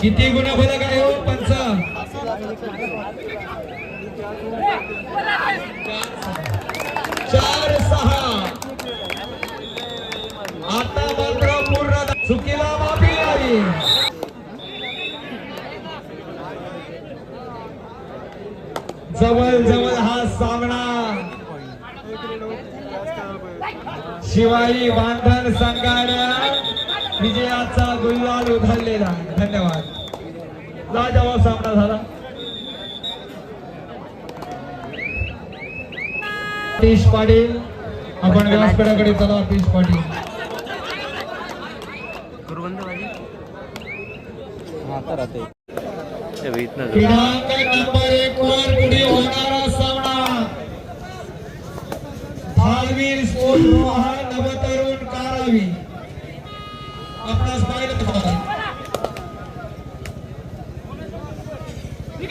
किती गुन्हा फलक आहे हो पंच? चार सहा. आता मात्र पूर्ण चुकीला माफी नाही. जवळ जवळ हा सामना शिवाई बांधण संघाने विजयाचा गुल्हाल उधळलेला. लाजवाब सामना झाला. तीश पाटील आपण व्यासपीठाकडे चला तीश पाटील. क्रीडांगण नंबर एक वर पुढे होणारा सामना. स्पोर्ट रोहन नवतरुण कारावी आपणास पाहिलं का? मी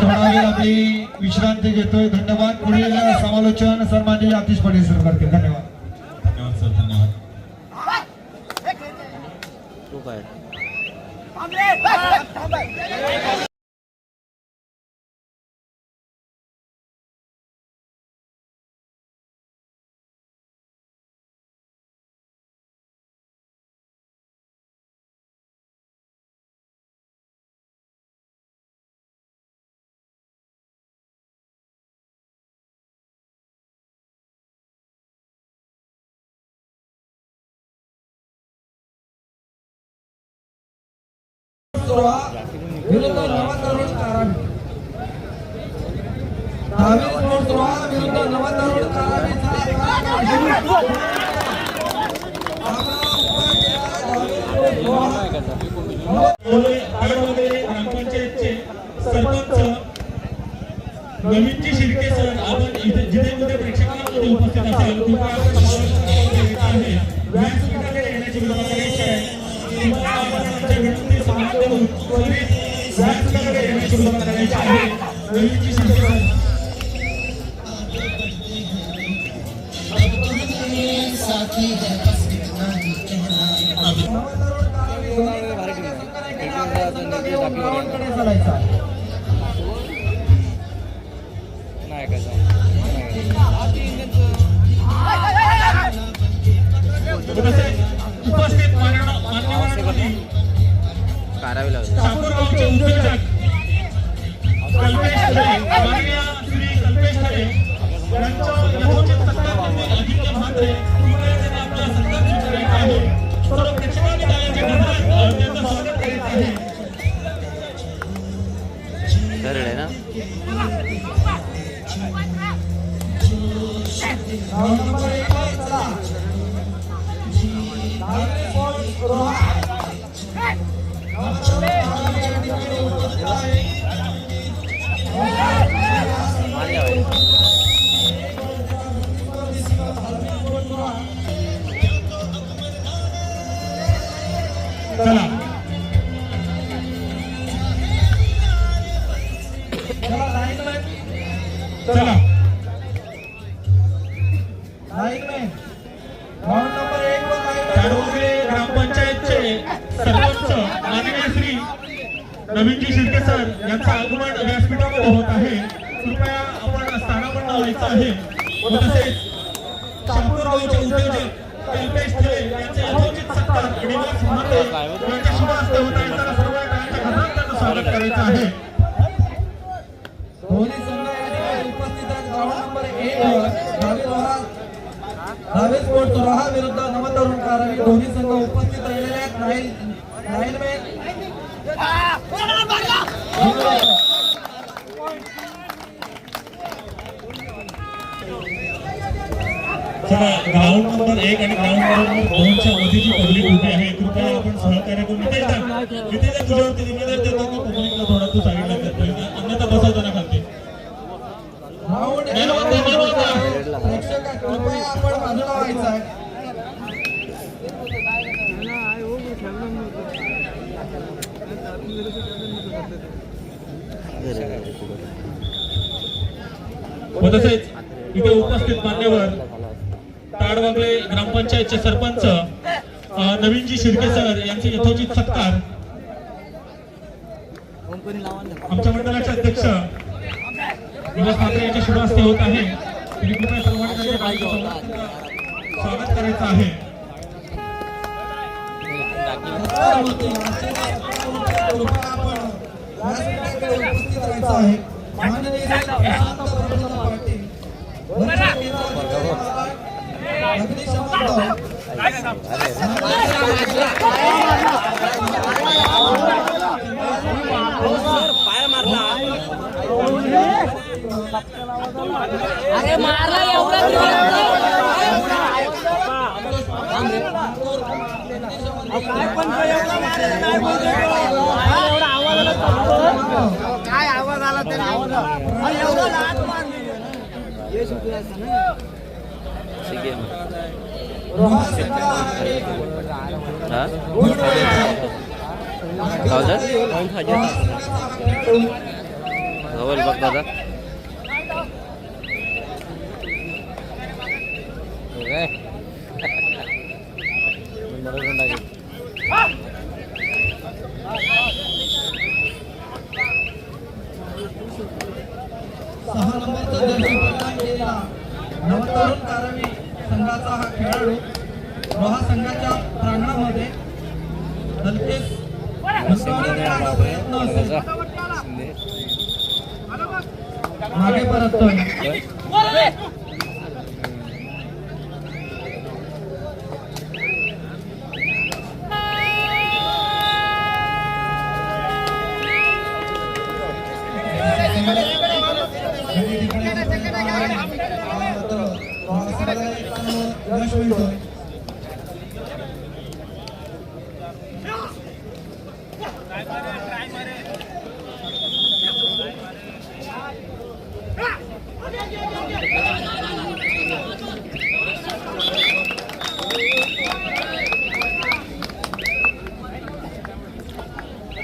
थोडा वेळ आपली विश्रांती घेतोय. धन्यवाद. पुढील समालोचन सन्माननीय आतिश पाटील सर करतील. धन्यवाद. धन्यवाद सर. धन्यवाद. थांबले विरुद्ध नवतरुण कारावी दहावी स्पोर्ट्स रोहा विरुद्ध नवतरुण कारावीचा आडवले ग्रामपंचायतचे सरपंच नवीनजी शिर्के सर आपण इथे जिथे प्रेक्षकांमध्ये उपस्थित असाल कृपया आपण येण्याची विनंती आहे तुम्हाला आपण आमच्या विनंती समाज देऊन त्वरित व्यासपीठाकडे करायची आहे नवीनजी शिर्के सर गावांकडे कारावी लागली नवीनजी शिर्के सर यांचं आगमन व्यासपीठामध्ये होत आहे कृपया आपण स्थानापन्न लावायचं आहे. व तसेच शापूरगावचे उद्योजक कल्पेश खरे यांचे यथोचित सत्कार आणि वास यांच्या शुभ हस्ते होत आहे तर सर्व टाळ्यांच्या गजरात स्वागत करायचं आहे. संघ या ठिकाणी उपस्थित आहेत. गाव नंबर एक वर दहावी रोहा दहावी स्पोर्ट्स विरुद्ध नवतरुण संघ उपस्थित राहिलेले आहेत. चला ग्राउंड नंबर एक आणि ग्राउंड नंबर दोनच्या मध्ये जी पब्लिक उभी आहे कृपया आपण सहकार्य करून. इथे जा तुझ्यावरती जिम्मेदार देतो की पब्लिकला थोडा तू साईडला कर अन्यथा बसवतो ना खालती. प्रेक्षक कृपया आपण बाजूला व्हायचं आहे व तसेच इथे उपस्थित मान्यवर ताडवागळे ग्रामपंचायतचे सरपंच नवीनजी शिर्के सर यांचे यथोचित सत्कार. आमच्या मंडळाचे अध्यक्ष दिवस ठाकरे यांच्या शुभ हस्ते होत आहे. कृपया सर्वांनी स्वागत करायचं आहे. आपण व्यासपीठाकडे उपस्थित राहायचं आहे माननीय श्री प्रशांत प्रफुल्ल पाटील वंचित केंद्राधिकारी अग्निशमन अरे मारला एवढा काय आवाज आला तरी? एवढं लाट बघ दादा. केलेला नवतरुण कारवी संघाचा हा खेळाडू व प्रांगणामध्ये हलकेच प्रयत्न असेल मागे परततोय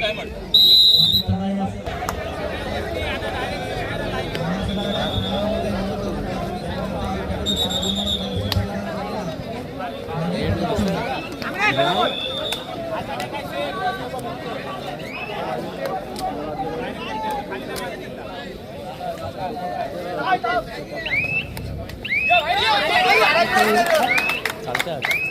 Diamond. Terima kasih.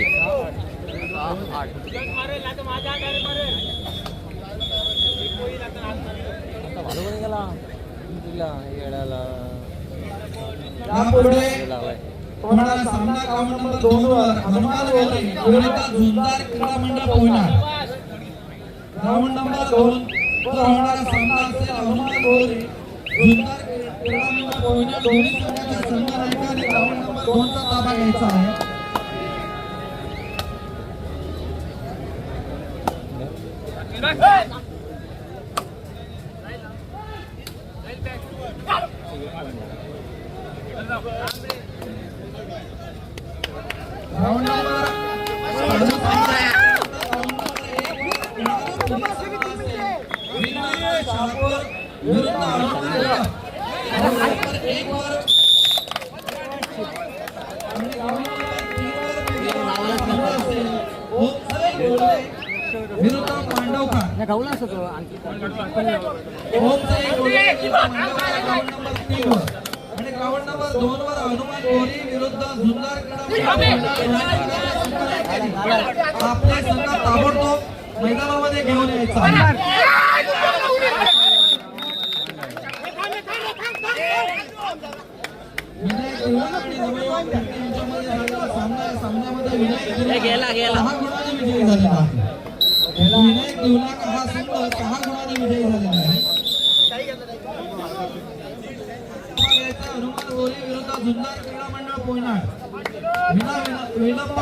यापुढे होणारा सामना क्रमांक नंबर दोन वर हनुमान गोरे झुंजार क्रीडा मंडळ नंबर दोन वर होणारा सामना असेल हनुमान गोरे झुंजार क्रीडा मंडळ दोन्ही संघाच्या नंबर दोनचा ताबा घ्यायचा आहे. ग्राउंड नंबर तीन आणखी आणि ग्राउंड नंबर दोन वर हनुमान गोरी विरुद्ध झुंजार आपल्या संघात ताबडतोब मैदानामध्ये घेऊन यायचा विनायक देवळा आणि नवयुवक फडके यांच्यामध्ये झालेला सामना या सामन्यामध्ये विनायक देवळा गेला गेला. विजयी झालेला आहे. विनायक हा संघ सहा विजयी झालेला आहे. हनुमान विरुद्ध जुन्नर क्रीडा मंडळ पोयनाड विना विलंब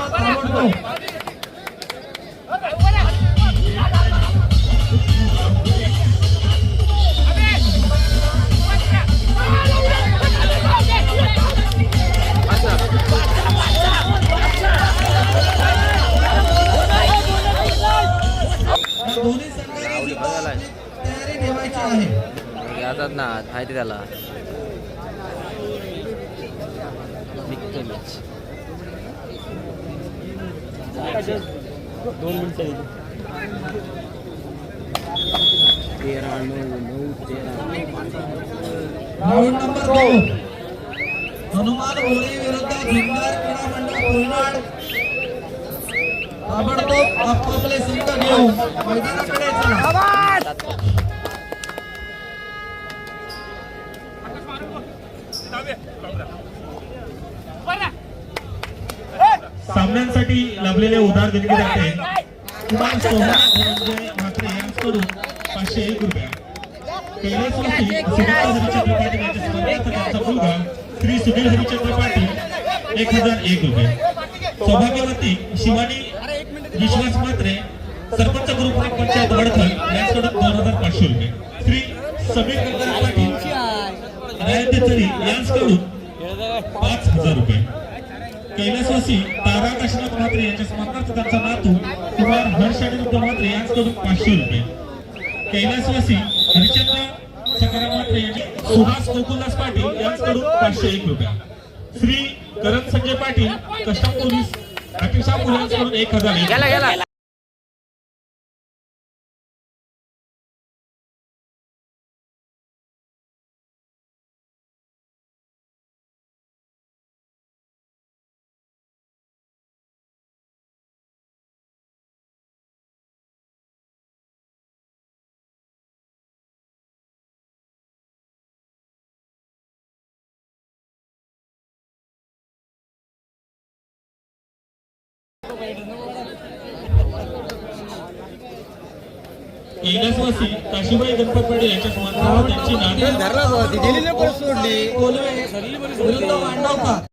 जातात ना माहिती त्याला. निघतो मॅच दोन मिनिटं तेरा नऊ नऊ तेरा नंबर हनुमान होळी विरुद्ध क्रीडा मंडळ कोलनाड ताबडतोब आपापले संघ घेऊन मैदानाकडे चला सामन्यांसाठी लाभलेले उधार देणगी जाते कुमार पाचशे एक रुपये. कैलासवासी सुनीता हरिचंद्र पाटील यांच्या स्पर्धार्थ त्यांचा मुलगा श्री सुनील हरिचंद्र पाटील एक हजार एक रुपये. सौभाग्यवती शिवानी विश्वास सरपंच ग्रुप पंचायत वडखल यांच्याकडून दोन हजार पाचशे रुपये. श्री समीर पाटील रायतेचरी यांच्याकडून पाच हजार रुपये. कैलासवासी तारा काशीनाथ म्हात्रे यांच्या स्मरणार्थ त्यांचा नातू कुमार हर्ष अनिरुद्ध म्हात्रे यांच्याकडून पाचशे रुपये. कैलासवासी हरिचंद्र सकाराम म्हात्रे यांचे सुहास गोकुलदास पाटील यांच्याकडून पाचशे एक रुपये. श्री करण संजय पाटील कस्टम पोलीस अतिशा यांच्याकडून एक हजार कैलासवासी काशीबाई गणपत पाटील यांच्या स्मरणार्थ त्यांची नाते धरला ती गेली नाही परत सोडली कोलवे विरुद्ध मांडवकर